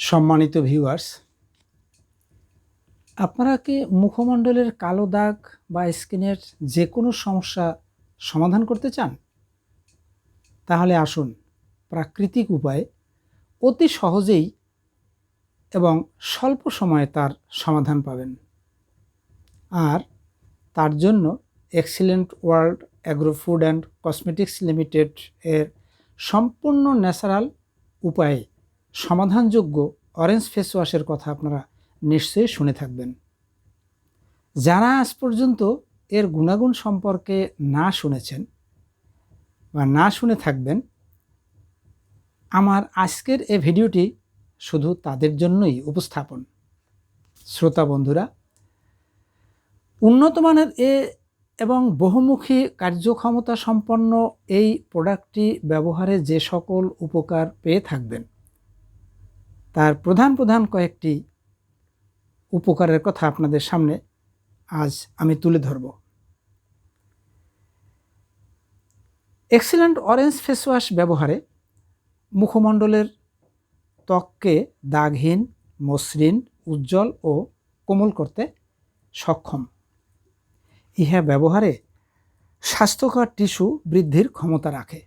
সম্মানিত ভিউয়ার্স আপনারা কি মুখমণ্ডলের কালো দাগ বা স্কিনের যে কোনো সমস্যা সমাধান করতে চান? তাহলে আসুন প্রাকৃতিক উপায়ে অতি সহজেই এবং স্বল্প সময়ে তার সমাধান পাবেন। আর তার জন্য excellent world agro food and cosmetics limited এর সম্পূর্ণ ন্যাচারাল উপায়ে সমাধানযোগ্য অরেঞ্জ ফেস ওয়াশের কথা আপনারা নিশ্চয়ই শুনে থাকবেন। যারা আজ পর্যন্ত এর গুণাগুণ সম্পর্কে না শুনেছেন বা না শুনে থাকবেন, আমার আজকের এ ভিডিওটি শুধু তাদের জন্যই উপস্থাপন। শ্রোতা বন্ধুরা উন্নত মানের এ এবং বহুমুখী কার্যক্ষমতা সম্পন্ন এই প্রোডাক্টটি ব্যবহারে যে সকল উপকার পেয়ে থাকবেন। তার প্রধান প্রধান কয়েকটি উপকারের কথা আপনাদের সামনে আজ আমি তুলে ধরব। এক্সিলেন্ট অরেঞ্জ ফেস ওয়াশ ব্যবহারে মুখমণ্ডলের ত্বককে দাগহীন, মসৃণ, উজ্জ্বল ও কোমল করতে সক্ষম। ইহা ব্যবহারে স্বাস্থ্যকর টিস্যু বৃদ্ধির ক্ষমতা রাখে।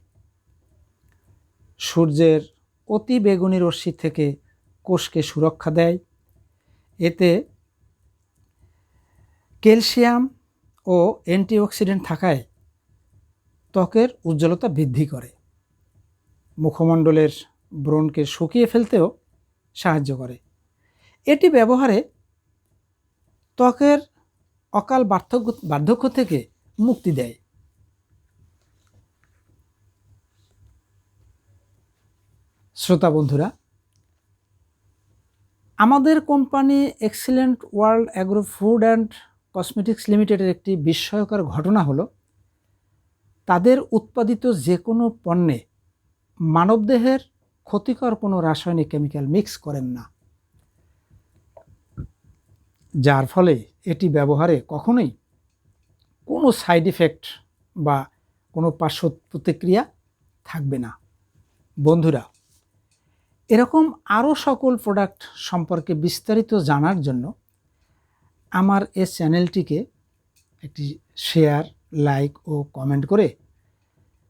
সূর্যের অতি বেগুনি রশ্মি থেকে কোষকে সুরক্ষা দেয়। এতে ক্যালসিয়াম ও অ্যান্টিঅক্সিডেন্ট থাকায় ত্বকের উজ্জ্বলতা বৃদ্ধি করে। মুখমণ্ডলের ব্রণকে শুকিয়ে ফেলতেও সাহায্য করে। এটি ব্যবহারে ত্বকের অকাল বার্ধক্য বার্ধক্য থেকে মুক্তি দেয়। শ্রোতা বন্ধুরা আমাদের company excellent world agro food and cosmetics লিমিটেডের একটি বিস্ময়কর ঘটনা হলো, তাদের উৎপাদিত যে কোনো পণ্যে মানবদেহের ক্ষতিকর কোনো রাসায়নিক কেমিক্যাল মিক্স করেন না। যার ফলে এটি ব্যবহারে কখনোই কোনো সাইড ইফেক্ট বা কোনো পার্শ্ব প্রতিক্রিয়া থাকবে না। বন্ধুরা এরকম আরও সকল প্রোডাক্ট সম্পর্কে বিস্তারিত জানার জন্য আমার এ চ্যানেলটিকে একটি শেয়ার লাইক ও কমেন্ট করে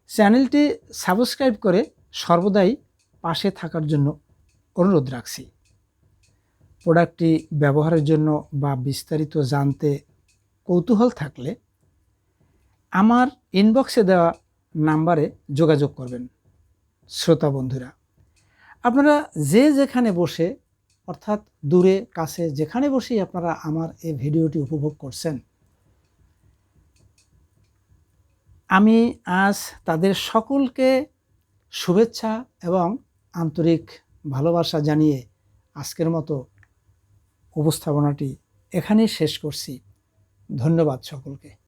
চ্যানেলটি সাবস্ক্রাইব করে সর্বদাই পাশে থাকার জন্য অনুরোধ রাখছি। প্রোডাক্টটি ব্যবহারের জন্য বা বিস্তারিত জানতে কৌতূহল থাকলে আমার ইনবক্সে দেওয়া নাম্বারে যোগাযোগ করবেন। শ্রোতা বন্ধুরা আপনারা যে যেখানে বসে, অর্থাৎ দূরে, কাছে যেখানে বসেই আপনারা আমার এই ভিডিওটি উপভোগ করছেন, আমি আজ তাদের সকলকে শুভেচ্ছা এবং আন্তরিক ভালোবাসা জানিয়ে আজকের মতো উপস্থাপনাটি এখানেই শেষ করছি। ধন্যবাদ সকলকে।